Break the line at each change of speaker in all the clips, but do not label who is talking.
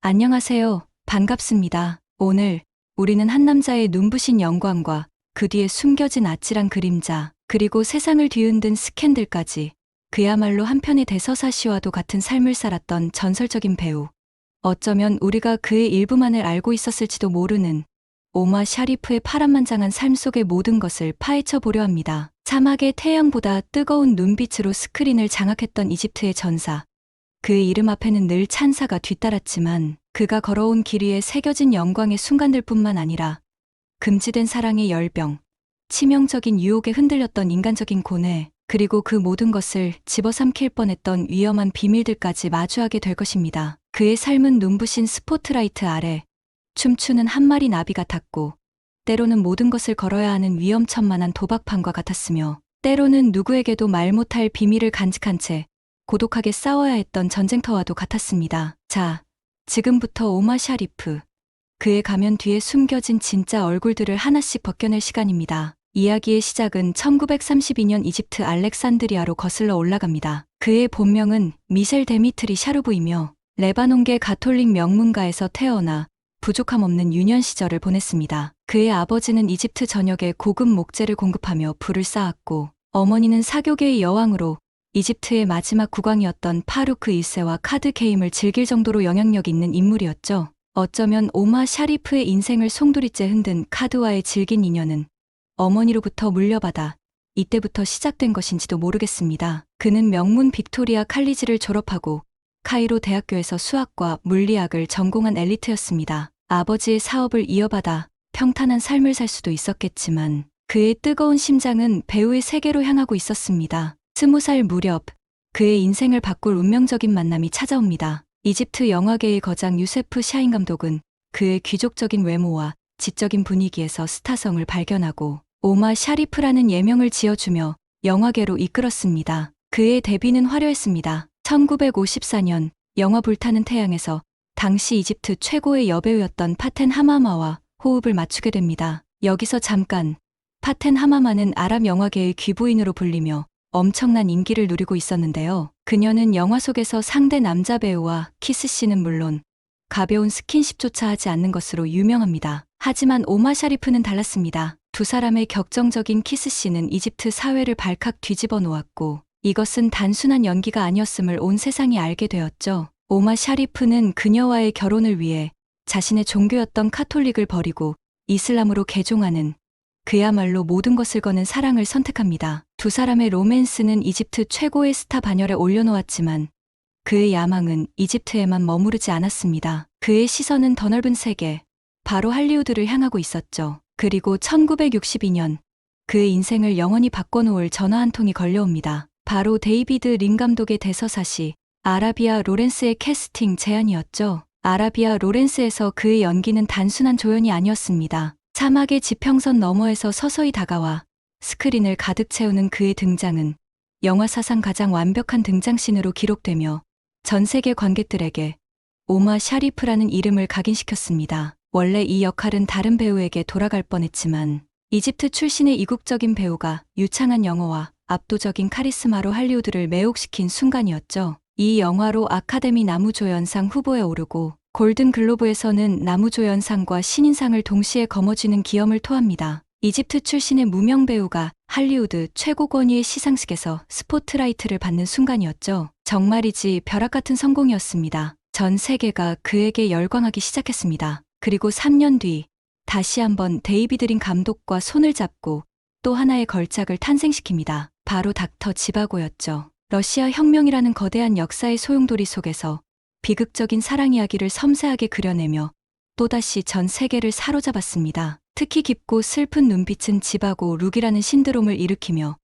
안녕하세요. 반갑습니다. 오늘 우리는 한 남자의 눈부신 영광과 그 뒤에 숨겨진 아찔한 그림자, 그리고 세상을 뒤흔든 스캔들까지 그야말로 한편의 대서사 시와도 같은 삶을 살았던 전설적인 배우. 어쩌면 우리가 그의 일부만을 알고 있었을지도 모르는 오마 샤리프의 파란만장한 삶 속의 모든 것을 파헤쳐 보려 합니다. 사막의 태양보다 뜨거운 눈빛으로 스크린을 장악했던 이집트의 전사. 그의 이름 앞에는 늘 찬사가 뒤따랐지만 그가 걸어온 길 위에 새겨진 영광의 순간들뿐만 아니라 금지된 사랑의 열병, 치명적인 유혹에 흔들렸던 인간적인 고뇌, 그리고 그 모든 것을 집어삼킬 뻔했던 위험한 비밀들까지 마주하게 될 것입니다. 그의 삶은 눈부신 스포트라이트 아래 춤추는 한 마리 나비 같았고, 때로는 모든 것을 걸어야 하는 위험천만한 도박판과 같았으며, 때로는 누구에게도 말 못할 비밀을 간직한 채 고독하게 싸워야 했던 전쟁터와도 같았습니다. 자, 지금부터 오마 샤리프. 그의 가면 뒤에 숨겨진 진짜 얼굴들을 하나씩 벗겨낼 시간입니다. 이야기의 시작은 1932년 이집트 알렉산드리아로 거슬러 올라갑니다. 그의 본명은 미셸 데미트리 샤르부이며 레바논계 가톨릭 명문가에서 태어나 부족함 없는 유년 시절을 보냈습니다. 그의 아버지는 이집트 전역에 고급 목재를 공급하며 불을 쌓았고 어머니는 사교계의 여왕으로 이집트의 마지막 국왕이었던 파루크 1세와 카드 게임을 즐길 정도로 영향력 있는 인물이었죠. 어쩌면 오마 샤리프의 인생을 송두리째 흔든 카드와의 질긴 인연은 어머니로부터 물려받아 이때부터 시작된 것인지도 모르겠습니다. 그는 명문 빅토리아 칼리지를 졸업하고 카이로 대학교에서 수학과 물리학을 전공한 엘리트였습니다. 아버지의 사업을 이어받아 평탄한 삶을 살 수도 있었겠지만 그의 뜨거운 심장은 배우의 세계로 향하고 있었습니다. 스무 살 무렵 그의 인생을 바꿀 운명적인 만남이 찾아옵니다. 이집트 영화계의 거장 유세프 샤인 감독은 그의 귀족적인 외모와 지적인 분위기에서 스타성을 발견하고 오마 샤리프라는 예명을 지어주며 영화계로 이끌었습니다. 그의 데뷔는 화려했습니다. 1954년 영화 불타는 태양에서 당시 이집트 최고의 여배우였던 파텐 하마마와 호흡을 맞추게 됩니다. 여기서 잠깐 파텐 하마마는 아랍 영화계의 귀부인으로 불리며 엄청난 인기를 누리고 있었는데요. 그녀는 영화 속에서 상대 남자 배우와 키스씬은 물론 가벼운 스킨십조차 하지 않는 것으로 유명합니다. 하지만 오마 샤리프는 달랐습니다. 두 사람의 격정적인 키스씬은 이집트 사회를 발칵 뒤집어 놓았고 이것은 단순한 연기가 아니었음을 온 세상이 알게 되었죠. 오마 샤리프는 그녀와의 결혼을 위해 자신의 종교였던 카톨릭을 버리고 이슬람으로 개종하는 그야말로 모든 것을 거는 사랑을 선택합니다. 두 사람의 로맨스는 이집트 최고의 스타 반열에 올려놓았지만 그의 야망은 이집트에만 머무르지 않았습니다. 그의 시선은 더 넓은 세계, 바로 할리우드를 향하고 있었죠. 그리고 1962년 그의 인생을 영원히 바꿔놓을 전화 한 통이 걸려옵니다. 바로 데이비드 린 감독의 대서사시 아라비아 로렌스의 캐스팅 제안이었죠. 아라비아 로렌스에서 그의 연기는 단순한 조연이 아니었습니다. 사막의 지평선 너머에서 서서히 다가와 스크린을 가득 채우는 그의 등장은 영화 사상 가장 완벽한 등장신으로 기록되며 전 세계 관객들에게 오마 샤리프라는 이름을 각인시켰습니다. 원래 이 역할은 다른 배우에게 돌아갈 뻔했지만 이집트 출신의 이국적인 배우가 유창한 영어와 압도적인 카리스마로 할리우드를 매혹시킨 순간이었죠. 이 영화로 아카데미 나무조연상 후보에 오르고 골든 글로브에서는 나무조연상과 신인상을 동시에 거머쥐는 기염을 토합니다. 이집트 출신의 무명 배우가 할리우드 최고 권위의 시상식에서 스포트라이트를 받는 순간이었죠. 정말이지 벼락 같은 성공이었습니다. 전 세계가 그에게 열광하기 시작했습니다. 그리고 3년 뒤 다시 한번 데이비드 린 감독과 손을 잡고 또 하나의 걸작을 탄생시킵니다. 바로 닥터 지바고였죠. 러시아 혁명이라는 거대한 역사의 소용돌이 속에서 비극적인 사랑 이야기를 섬세하게 그려내며 또다시 전 세계를 사로잡았습니다. 특히 깊고 슬픈 눈빛은 지바고 룩이라는 신드롬을 일으키며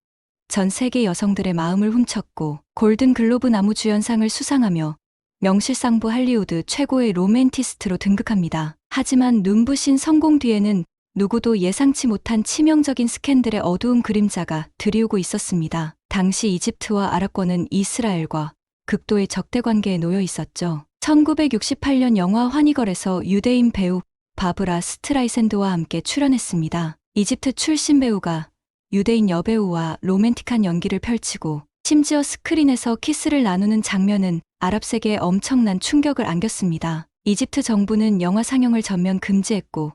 전 세계 여성들의 마음을 훔쳤고 골든 글로브 나무 주연상을 수상하며 명실상부 할리우드 최고의 로맨티스트로 등극합니다. 하지만 눈부신 성공 뒤에는 누구도 예상치 못한 치명적인 스캔들의 어두운 그림자가 들이오고 있었습니다. 당시 이집트와 아랍권은 이스라엘과 극도의 적대 관계에 놓여 있었죠. 1968년 영화 환희걸에서 유대인 배우 바브라 스트라이샌드와 함께 출연했습니다. 이집트 출신 배우가 유대인 여배우와 로맨틱한 연기를 펼치고 심지어 스크린에서 키스를 나누는 장면은 아랍 세계에 엄청난 충격을 안겼습니다. 이집트 정부는 영화 상영을 전면 금지했고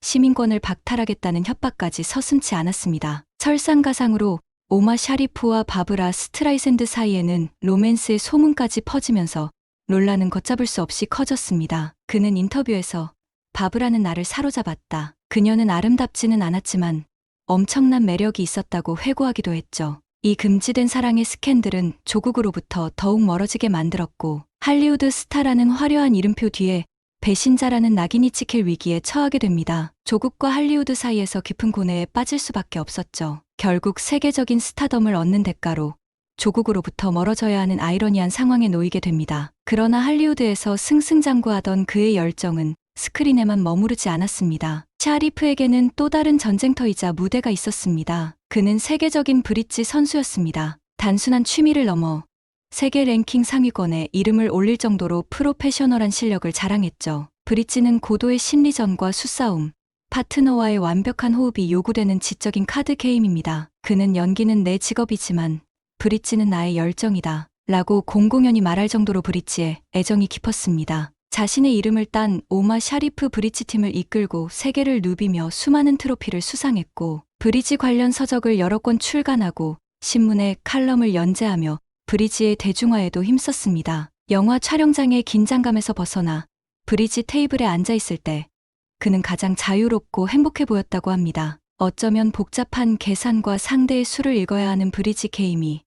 시민권을 박탈하겠다는 협박까지 서슴치 않았습니다. 설상가상으로 오마 샤리프와 바브라 스트라이샌드 사이에는 로맨스의 소문까지 퍼지면서 논란은 걷잡을 수 없이 커졌습니다. 그는 인터뷰에서 바브라는 나를 사로잡았다. 그녀는 아름답지는 않았지만 엄청난 매력이 있었다고 회고하기도 했죠. 이 금지된 사랑의 스캔들은 조국으로부터 더욱 멀어지게 만들었고 할리우드 스타라는 화려한 이름표 뒤에 배신자라는 낙인이 찍힐 위기에 처하게 됩니다. 조국과 할리우드 사이에서 깊은 고뇌에 빠질 수밖에 없었죠. 결국 세계적인 스타덤을 얻는 대가로 조국으로부터 멀어져야 하는 아이러니한 상황에 놓이게 됩니다. 그러나 할리우드에서 승승장구하던 그의 열정은 스크린에만 머무르지 않았습니다. 샤리프에게는 또 다른 전쟁터이자 무대가 있었습니다. 그는 세계적인 브릿지 선수였습니다. 단순한 취미를 넘어 세계 랭킹 상위권에 이름을 올릴 정도로 프로페셔널한 실력을 자랑했죠. 브릿지는 고도의 심리전과 수싸움, 파트너와의 완벽한 호흡이 요구되는 지적인 카드 게임입니다. 그는 연기는 내 직업이지만 브릿지는 나의 열정이다. 라고 공공연히 말할 정도로 브릿지에 애정이 깊었습니다. 자신의 이름을 딴 오마 샤리프 브릿지 팀을 이끌고 세계를 누비며 수많은 트로피를 수상했고 브릿지 관련 서적을 여러 권 출간하고 신문에 칼럼을 연재하며 브리지의 대중화에도 힘썼습니다. 영화 촬영장의 긴장감에서 벗어나 브리지 테이블에 앉아 있을 때 그는 가장 자유롭고 행복해 보였다고 합니다. 어쩌면 복잡한 계산과 상대의 수를 읽어야 하는 브리지 게임이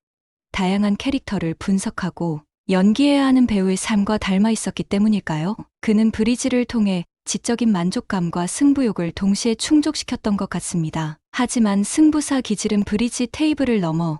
다양한 캐릭터를 분석하고 연기해야 하는 배우의 삶과 닮아 있었기 때문일까요? 그는 브리지를 통해 지적인 만족감과 승부욕을 동시에 충족시켰던 것 같습니다. 하지만 승부사 기질은 브리지 테이블을 넘어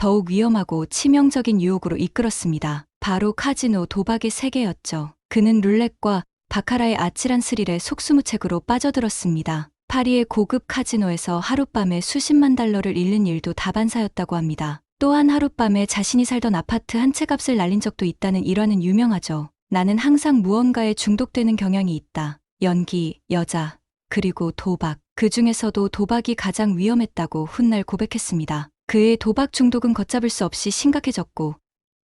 더욱 위험하고 치명적인 유혹으로 이끌었습니다. 바로 카지노 도박의 세계였죠. 그는 룰렛과 바카라의 아찔한 스릴에 속수무책으로 빠져들었습니다. 파리의 고급 카지노에서 하룻밤에 수십만 달러를 잃는 일도 다반사였다고 합니다. 또한 하룻밤에 자신이 살던 아파트 한 채 값을 날린 적도 있다는 일화는 유명하죠. 나는 항상 무언가에 중독되는 경향이 있다. 연기, 여자, 그리고 도박. 그 중에서도 도박이 가장 위험했다고 훗날 고백했습니다. 그의 도박 중독은 걷잡을 수 없이 심각해졌고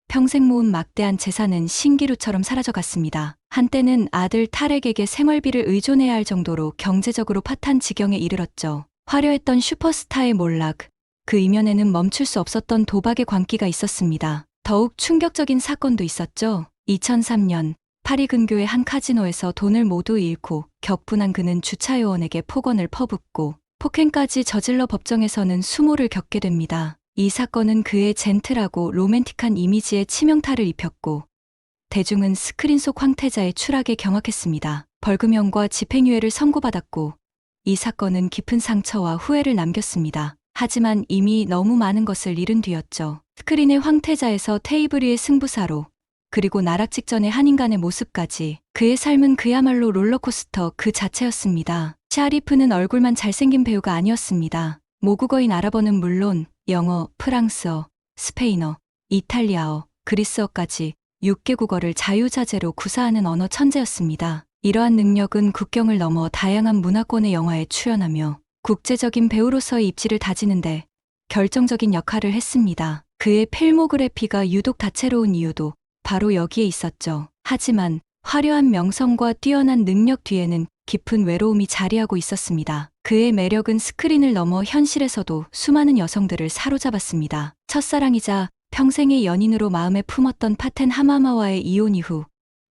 평생 모은 막대한 재산은 신기루처럼 사라져갔습니다. 한때는 아들 탈핵에게 생활비를 의존해야 할 정도로 경제적으로 파탄 지경에 이르렀죠. 화려했던 슈퍼스타의 몰락, 그 이면에는 멈출 수 없었던 도박의 광기가 있었습니다. 더욱 충격적인 사건도 있었죠. 2003년 파리 근교의 한 카지노에서 돈을 모두 잃고 격분한 그는 주차 요원에게 폭언을 퍼붓고 폭행까지 저질러 법정에서는 수모를 겪게 됩니다. 이 사건은 그의 젠틀하고 로맨틱한 이미지에 치명타를 입혔고 대중은 스크린 속 황태자의 추락에 경악했습니다. 벌금형과 집행유예를 선고받았고 이 사건은 깊은 상처와 후회를 남겼습니다. 하지만 이미 너무 많은 것을 잃은 뒤였죠. 스크린의 황태자에서 테이블 위의 승부사로 그리고 나락 직전의 한 인간의 모습까지 그의 삶은 그야말로 롤러코스터 그 자체였습니다. 샤리프는 얼굴만 잘생긴 배우가 아니었습니다. 모국어인 아랍어는 물론 영어, 프랑스어, 스페인어, 이탈리아어, 그리스어까지 6개 국어를 자유자재로 구사하는 언어 천재였습니다. 이러한 능력은 국경을 넘어 다양한 문화권의 영화에 출연하며 국제적인 배우로서의 입지를 다지는데 결정적인 역할을 했습니다. 그의 필모그래피가 유독 다채로운 이유도 바로 여기에 있었죠. 하지만 화려한 명성과 뛰어난 능력 뒤에는 깊은 외로움이 자리하고 있었습니다. 그의 매력은 스크린을 넘어 현실에서도 수많은 여성들을 사로잡았습니다. 첫사랑이자 평생의 연인으로 마음에 품었던 파텐 하마마와의 이혼 이후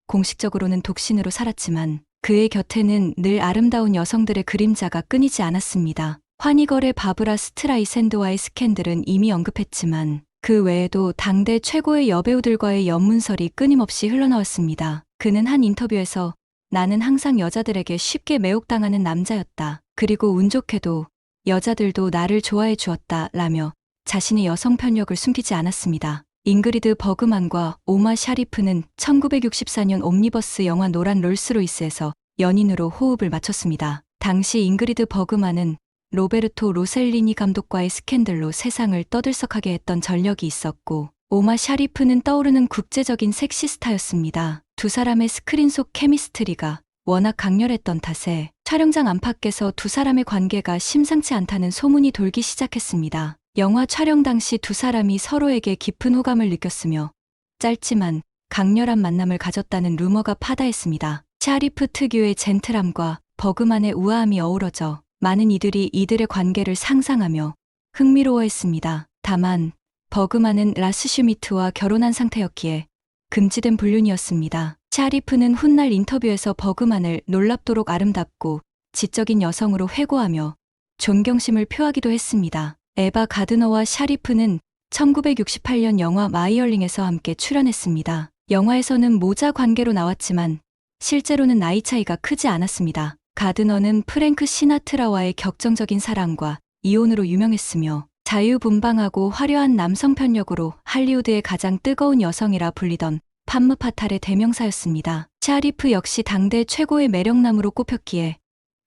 공식적으로는 독신으로 살았지만 그의 곁에는 늘 아름다운 여성들의 그림자가 끊이지 않았습니다. 환희걸의 바브라 스트라이샌드와의 스캔들은 이미 언급했지만 그 외에도 당대 최고의 여배우들과의 연문설이 끊임없이 흘러나왔습니다. 그는 한 인터뷰에서 나는 항상 여자들에게 쉽게 매혹당하는 남자였다. 그리고 운 좋게도 여자들도 나를 좋아해 주었다. 라며 자신의 여성 편력을 숨기지 않았습니다. 잉그리드 버그만과 오마 샤리프는 1964년 옴니버스 영화 노란 롤스로이스에서 연인으로 호흡을 맞췄습니다. 당시 잉그리드 버그만은 로베르토 로셀리니 감독과의 스캔들로 세상을 떠들썩하게 했던 전력이 있었고 오마 샤리프는 떠오르는 국제적인 섹시스타였습니다. 두 사람의 스크린 속 케미스트리가 워낙 강렬했던 탓에 촬영장 안팎에서 두 사람의 관계가 심상치 않다는 소문이 돌기 시작했습니다. 영화 촬영 당시 두 사람이 서로에게 깊은 호감을 느꼈으며 짧지만 강렬한 만남을 가졌다는 루머가 파다했습니다. 샤리프 특유의 젠틀함과 버그만의 우아함이 어우러져 많은 이들이 이들의 관계를 상상하며 흥미로워했습니다. 다만 버그만은 라스 슈미트와 결혼한 상태였기에 금지된 불륜이었습니다. 샤리프는 훗날 인터뷰에서 버그만을 놀랍도록 아름답고 지적인 여성으로 회고하며 존경심을 표하기도 했습니다. 에바 가드너와 샤리프는 1968년 영화 마이얼링에서 함께 출연했습니다. 영화에서는 모자 관계로 나왔지만 실제로는 나이 차이가 크지 않았습니다. 가드너는 프랭크 시나트라와의 격정적인 사랑과 이혼으로 유명했으며 자유분방하고 화려한 남성 편력으로 할리우드의 가장 뜨거운 여성이라 불리던 판무 파탈의 대명사였습니다. 샤리프 역시 당대 최고의 매력남으로 꼽혔기에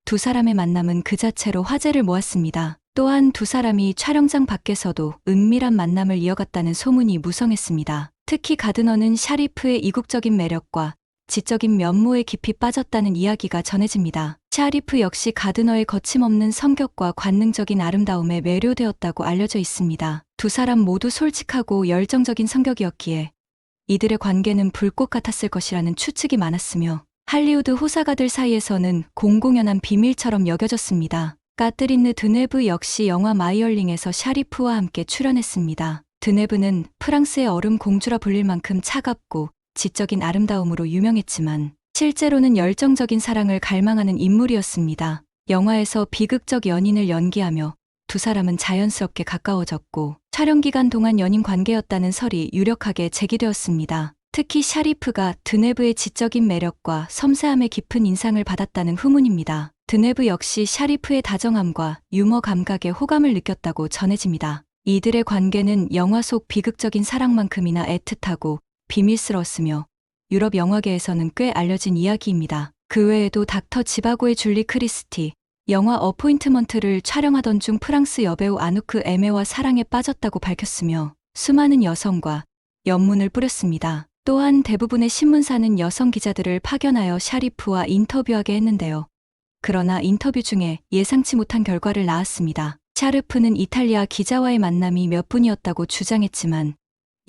두 사람의 만남은 그 자체로 화제를 모았습니다. 또한 두 사람이 촬영장 밖에서도 은밀한 만남을 이어갔다는 소문이 무성했습니다. 특히 가드너는 샤리프의 이국적인 매력과 지적인 면모에 깊이 빠졌다는 이야기가 전해집니다. 샤리프 역시 가드너의 거침없는 성격과 관능적인 아름다움에 매료되었다고 알려져 있습니다. 두 사람 모두 솔직하고 열정적인 성격이었기에 이들의 관계는 불꽃 같았을 것이라는 추측이 많았으며 할리우드 호사가들 사이에서는 공공연한 비밀처럼 여겨졌습니다. 까트린느 드네브 역시 영화 마이얼링에서 샤리프와 함께 출연했습니다. 드네브는 프랑스의 얼음 공주라 불릴 만큼 차갑고 지적인 아름다움으로 유명했지만 실제로는 열정적인 사랑을 갈망하는 인물이었습니다. 영화에서 비극적 연인을 연기하며 두 사람은 자연스럽게 가까워졌고 촬영 기간 동안 연인 관계였다는 설이 유력하게 제기되었습니다. 특히 샤리프가 드네브의 지적인 매력과 섬세함에 깊은 인상을 받았다는 후문입니다. 드네브 역시 샤리프의 다정함과 유머 감각에 호감을 느꼈다고 전해집니다. 이들의 관계는 영화 속 비극적인 사랑만큼이나 애틋하고 비밀스러웠으며 유럽 영화계에서는 꽤 알려진 이야기입니다. 그 외에도 닥터 지바고의 줄리 크리스티, 영화 어포인트먼트를 촬영하던 중 프랑스 여배우 아누크 에메와 사랑에 빠졌다고 밝혔으며 수많은 여성과 연문을 뿌렸습니다. 또한 대부분의 신문사는 여성 기자들을 파견하여 샤리프와 인터뷰하게 했는데요. 그러나 인터뷰 중에 예상치 못한 결과를 낳았습니다. 샤르프는 이탈리아 기자와의 만남이 몇 분이었다고 주장했지만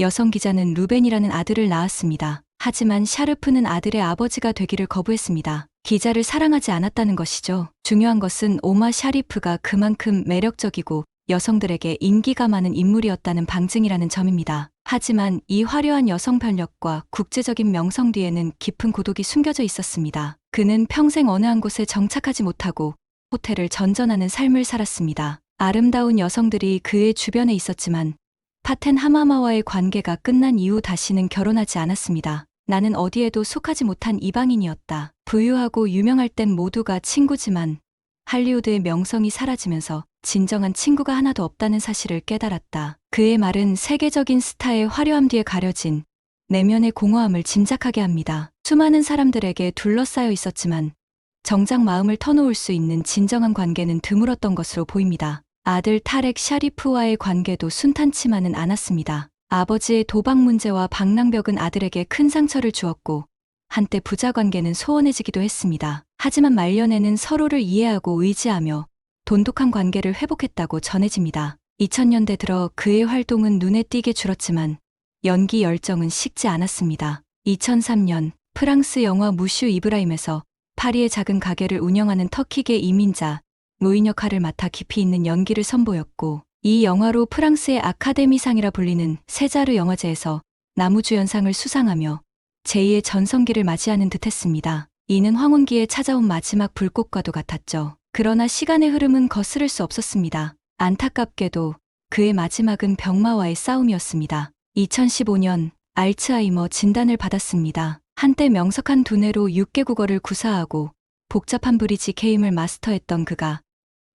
여성 기자는 루벤이라는 아들을 낳았습니다. 하지만 샤르프는 아들의 아버지가 되기를 거부했습니다. 기자를 사랑하지 않았다는 것이죠. 중요한 것은 오마 샤리프가 그만큼 매력적이고 여성들에게 인기가 많은 인물이었다는 방증이라는 점입니다. 하지만 이 화려한 여성 편력과 국제적인 명성 뒤에는 깊은 고독이 숨겨져 있었습니다. 그는 평생 어느 한 곳에 정착하지 못하고 호텔을 전전하는 삶을 살았습니다. 아름다운 여성들이 그의 주변에 있었지만 파텐 하마마와의 관계가 끝난 이후 다시는 결혼하지 않았습니다. 나는 어디에도 속하지 못한 이방인이었다. 부유하고 유명할 땐 모두가 친구지만 할리우드의 명성이 사라지면서 진정한 친구가 하나도 없다는 사실을 깨달았다. 그의 말은 세계적인 스타의 화려함 뒤에 가려진 내면의 공허함을 짐작하게 합니다. 수많은 사람들에게 둘러싸여 있었지만 정작 마음을 터놓을 수 있는 진정한 관계는 드물었던 것으로 보입니다. 아들 타렉 샤리프와의 관계도 순탄치만은 않았습니다. 아버지의 도박 문제와 방랑벽은 아들에게 큰 상처를 주었고 한때 부자 관계는 소원해지기도 했습니다. 하지만 말년에는 서로를 이해하고 의지하며 돈독한 관계를 회복했다고 전해집니다. 2000년대 들어 그의 활동은 눈에 띄게 줄었지만 연기 열정은 식지 않았습니다. 2003년 프랑스 영화 무슈 이브라임에서 파리의 작은 가게를 운영하는 터키계 이민자 노인 역할을 맡아 깊이 있는 연기를 선보였고 이 영화로 프랑스의 아카데미상이라 불리는 세자르 영화제에서 나무주연상을 수상하며 제2의 전성기를 맞이하는 듯했습니다. 이는 황혼기에 찾아온 마지막 불꽃과도 같았죠. 그러나 시간의 흐름은 거스를 수 없었습니다. 안타깝게도 그의 마지막은 병마와의 싸움이었습니다. 2015년 알츠하이머 진단을 받았습니다. 한때 명석한 두뇌로 6개 국어를 구사하고 복잡한 브리지 게임을 마스터했던 그가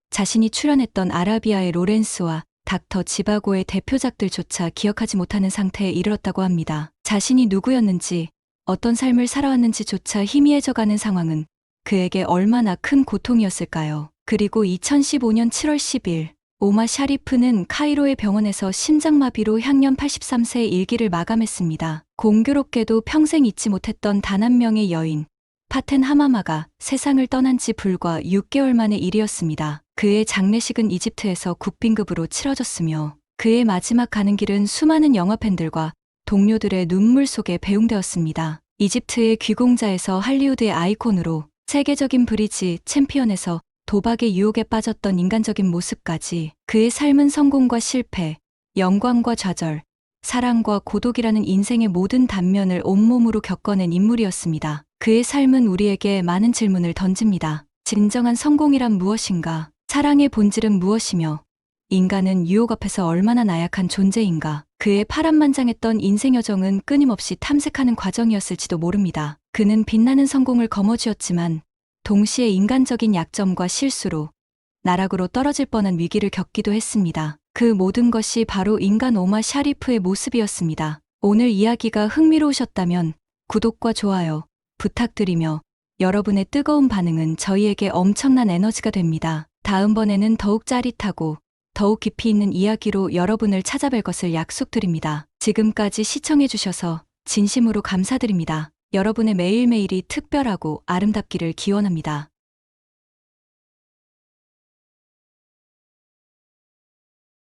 자신이 출연했던 아라비아의 로렌스와 닥터 지바고의 대표작들조차 기억하지 못하는 상태에 이르렀다고 합니다. 자신이 누구였는지 어떤 삶을 살아왔는지조차 희미해져가는 상황은 그에게 얼마나 큰 고통이었을까요? 그리고 2015년 7월 10일 오마 샤리프는 카이로의 병원에서 심장마비로 향년 83세의 일기를 마감했습니다. 공교롭게도 평생 잊지 못했던 단 한 명의 여인 파텐 하마마가 세상을 떠난 지 불과 6개월 만의 일이었습니다. 그의 장례식은 이집트에서 국빈급으로 치러졌으며 그의 마지막 가는 길은 수많은 영화 팬들과 동료들의 눈물 속에 배웅되었습니다. 이집트의 귀공자에서 할리우드의 아이콘으로 세계적인 브리지 챔피언에서 도박의 유혹에 빠졌던 인간적인 모습까지 그의 삶은 성공과 실패, 영광과 좌절, 사랑과 고독이라는 인생의 모든 단면을 온몸으로 겪어낸 인물이었습니다. 그의 삶은 우리에게 많은 질문을 던집니다. 진정한 성공이란 무엇인가? 사랑의 본질은 무엇이며? 인간은 유혹 앞에서 얼마나 나약한 존재인가? 그의 파란만장했던 인생 여정은 끊임없이 탐색하는 과정이었을지도 모릅니다. 그는 빛나는 성공을 거머쥐었지만 동시에 인간적인 약점과 실수로 나락으로 떨어질 뻔한 위기를 겪기도 했습니다. 그 모든 것이 바로 인간 오마 샤리프의 모습이었습니다. 오늘 이야기가 흥미로우셨다면 구독과 좋아요 부탁드리며 여러분의 뜨거운 반응은 저희에게 엄청난 에너지가 됩니다. 다음번에는 더욱 짜릿하고 더욱 깊이 있는 이야기로 여러분을 찾아뵐 것을 약속드립니다. 지금까지 시청해주셔서 진심으로 감사드립니다. 여러분의 매일매일이 특별하고 아름답기를 기원합니다.